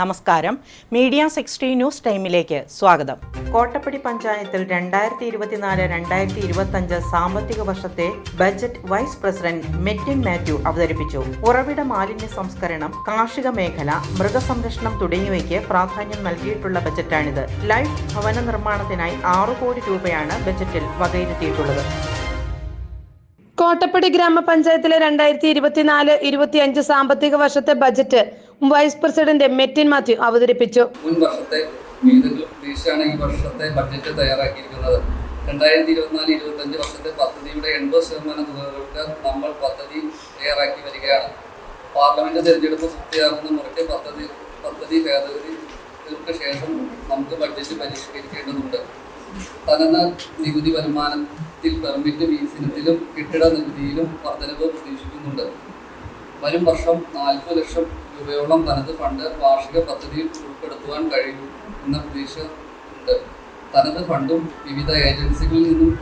നമസ്കാരം. Media sixty news ടൈമിലേക്ക് സ്വാഗതം. കോട്ടപ്പടി പഞ്ചായത്തിൽ രണ്ടായിരത്തി ഇരുപത്തിനാല് രണ്ടായിരത്തി ഇരുപത്തഞ്ച് സാമ്പത്തിക വർഷത്തെ budget vice president Metin Mathew അവതരിപ്പിച്ചു. ഉറവിട മാലിന്യ സംസ്കരണം കാർഷിക മേഖല മൃഗസംരക്ഷണം തുടങ്ങിയവയ്ക്ക് പ്രാധാന്യം നൽകിയിട്ടുള്ള ബജറ്റാണിത്. ലൈഫ് ഭവന നിർമ്മാണത്തിനായി ആറു കോടി രൂപയാണ് ബജറ്റിൽ വകയിരുത്തിയിട്ടുള്ളത്. കോട്ടപ്പടി ഗ്രാമപഞ്ചായത്തിലെ രണ്ടായിരത്തി ഇരുപത്തിനാല് ഇരുപത്തിയഞ്ച് സാമ്പത്തിക വർഷത്തെ budget vice president Metin Mathew അവതരിപ്പിച്ചു. മുൻ വർഷത്തെ പ്രതീക്ഷയാണ് ഈ വർഷത്തെ ബഡ്ജറ്റ് തയ്യാറാക്കിയിരിക്കുന്നത്. രണ്ടായിരത്തി ഇരുപത്തിനാല് ഇരുപത്തഞ്ച് വർഷത്തെ പദ്ധതിയുടെ എൺപത് ശതമാനം തുകകൾക്ക് നമ്മൾ പദ്ധതി തയ്യാറാക്കി വരികയാണ്. പാർലമെന്റ് തെരഞ്ഞെടുപ്പ് പൂർത്തിയാകുന്ന മുറയ്ക്ക് പദ്ധതി പദ്ധതി ഭേദഗതികൾക്ക് ശേഷം നമുക്ക് ബഡ്ജറ്റ് പരിഷ്കരിക്കേണ്ടതുണ്ട്. തനത് നികുതി വരുമാനത്തിൽ പെർമിറ്റ് വീസിനത്തിലും കെട്ടിട നികുതിയിലും വർധനവ് പ്രതീക്ഷിക്കുന്നുണ്ട്. വരും വർഷം നാൽപ്പത് ലക്ഷം രൂപയോളം തനത് ഫണ്ട് വാർഷിക പദ്ധതിയിൽ ഉൾപ്പെടുത്തുവാൻ കഴിയും എന്ന പ്രതീക്ഷ ഉണ്ട് തനത് ഫണ്ടും വിവിധ ഏജൻസികളിൽ നിന്നും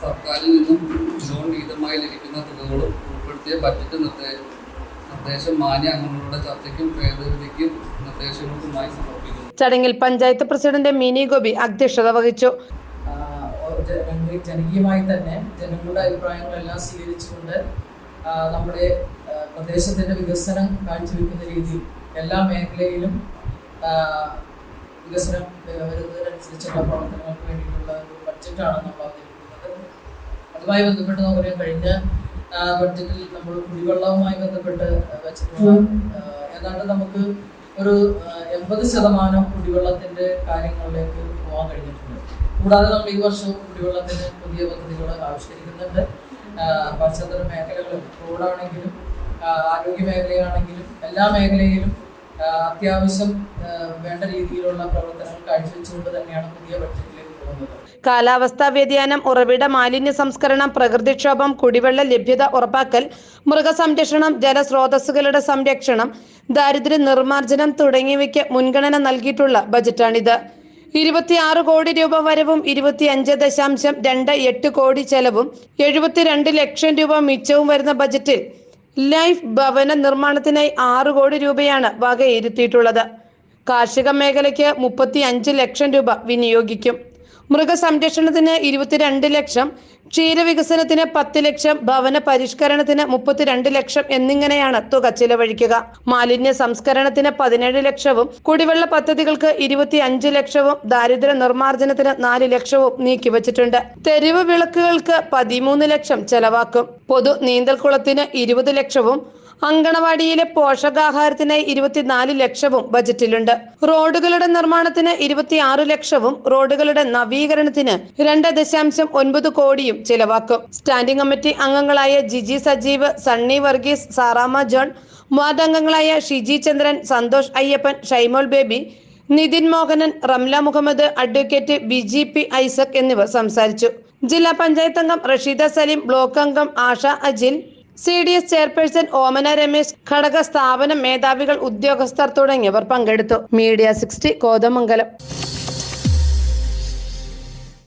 സർക്കാരിൽ നിന്നും ലോൺ വിഹിതമായി ലഭിക്കുന്ന തുകകളും ഉൾപ്പെടുത്തിയ ബജറ്റ് നിർദ്ദേ നിർദ്ദേശം മാന്യ അംഗങ്ങളുടെ ചർച്ചയ്ക്കും ഭേദഗതിക്കും നിർദ്ദേശങ്ങൾക്കുമായി സമർപ്പിക്കുന്നു. ചടങ്ങിൽ പഞ്ചായത്ത് പ്രസിഡന്റ് മിനി ഗോപി അധ്യക്ഷത വഹിച്ചു. ജനകീയമായി തന്നെ ജനങ്ങളുടെ അഭിപ്രായങ്ങളെല്ലാം സ്വീകരിച്ചുകൊണ്ട് നമ്മുടെ പ്രദേശത്തിന്റെ വികസനം കാഴ്ചവെക്കുന്ന രീതിയിൽ എല്ലാ മേഖലയിലും വികസനം വരുന്നതിനനുസരിച്ചുള്ള പ്രവർത്തനങ്ങൾക്ക് വേണ്ടിയിട്ടുള്ള ഒരു ബഡ്ജറ്റാണ് നമ്മൾ അവതരിപ്പിക്കുന്നത് അതുമായി ബന്ധപ്പെട്ട് നമുക്കറിയാം കഴിഞ്ഞ ബഡ്ജറ്റിൽ നമ്മൾ കുടിവെള്ളവുമായി ബന്ധപ്പെട്ട് വെച്ചിട്ടുള്ള ഏതാണ്ട് നമുക്ക് ഒരു എൺപത് ശതമാനം കുടിവെള്ളത്തിന്റെ കാര്യങ്ങളിലേക്ക് പോകാൻ കഴിഞ്ഞിട്ടുണ്ട്. കൂടാതെ നമ്മൾ ഈ വർഷവും കുടിവെള്ളത്തിന് പുതിയ പദ്ധതികൾ ആവിഷ്കരിക്കുന്നുണ്ട്. പശ്ചാത്തല മേഖലകളും റോഡാണെങ്കിലും ആരോഗ്യ മേഖലയാണെങ്കിലും എല്ലാ മേഖലയിലും അത്യാവശ്യം വേണ്ട രീതിയിലുള്ള പ്രവർത്തനങ്ങൾ കാഴ്ചവെച്ചുകൊണ്ട് തന്നെയാണ് പുതിയ പോകുന്നത് കാലാവസ്ഥാ വ്യതിയാനം ഉറവിട മാലിന്യ സംസ്കരണം പ്രകൃതിക്ഷോഭം കുടിവെള്ള ലഭ്യത ഉറപ്പാക്കൽ മൃഗസംരക്ഷണം ജലസ്രോതസ്സുകളുടെ സംരക്ഷണം ദാരിദ്ര്യ നിർമ്മാർജനം തുടങ്ങിയവയ്ക്ക് മുൻഗണന നൽകിയിട്ടുള്ള ബജറ്റാണിത്. ഇരുപത്തിയാറ് കോടി രൂപ വരവും ഇരുപത്തിയഞ്ച് ദശാംശം രണ്ട് എട്ട് കോടി ചെലവും എഴുപത്തിരണ്ട് ലക്ഷം രൂപ മിച്ചവും വരുന്ന ബജറ്റിൽ ലൈഫ് ഭവന നിർമ്മാണത്തിനായി ആറ് കോടി രൂപയാണ് വകയിരുത്തിയിട്ടുള്ളത്. കാർഷിക മേഖലയ്ക്ക് മുപ്പത്തി ലക്ഷം രൂപ വിനിയോഗിക്കും. മൃഗസംരക്ഷണത്തിന് ഇരുപത്തിരണ്ട് ലക്ഷം ക്ഷീരവികസനത്തിന് പത്ത് ലക്ഷം ഭവന പരിഷ്കരണത്തിന് മുപ്പത്തിരണ്ട് ലക്ഷം എന്നിങ്ങനെയാണ് തുക ചിലവഴിക്കുക. മാലിന്യ സംസ്കരണത്തിന് പതിനേഴ് ലക്ഷവും കുടിവെള്ള പദ്ധതികൾക്ക് ഇരുപത്തി അഞ്ച് ലക്ഷവും ദാരിദ്ര്യ നിർമ്മാർജനത്തിന് നാല് ലക്ഷവും നീക്കിവച്ചിട്ടുണ്ട് തെരുവ് വിളക്കുകൾക്ക് പതിമൂന്ന് ലക്ഷം ചെലവാക്കും. പൊതു നീന്തൽക്കുളത്തിന് ഇരുപത് ലക്ഷവും അങ്കണവാടിയിലെ പോഷകാഹാരത്തിന് ഇരുപത്തിനാല് ലക്ഷവും ബജറ്റിലുണ്ട്. റോഡുകളുടെ നിർമ്മാണത്തിന് ഇരുപത്തിയാറ് ലക്ഷവും റോഡുകളുടെ നവീകരണത്തിന് രണ്ട് ദശാംശം ഒൻപത് കോടിയും ചിലവാക്കും. സ്റ്റാൻഡിംഗ് കമ്മിറ്റി അംഗങ്ങളായ ജിജി സജീവ് സണ്ണി വർഗീസ് സാറാമ ജോൺ വാർഡ് അംഗങ്ങളായ Shiji Chandran Santhosh Ayyappan Shymol Baby Nithin Mohanan Ramla Muhammad advocate B G P Isaac എന്നിവർ സംസാരിച്ചു. ജില്ലാ പഞ്ചായത്ത് അംഗം റഷീദ സലീം ബ്ലോക്ക് അംഗം Asha Ajil C D S chairperson Omana Ramesh ഘടക സ്ഥാപന മേധാവികൾ ഉദ്യോഗസ്ഥർ തുടങ്ങിയവർ പങ്കെടുത്തു. Media sixty Kothamangalam.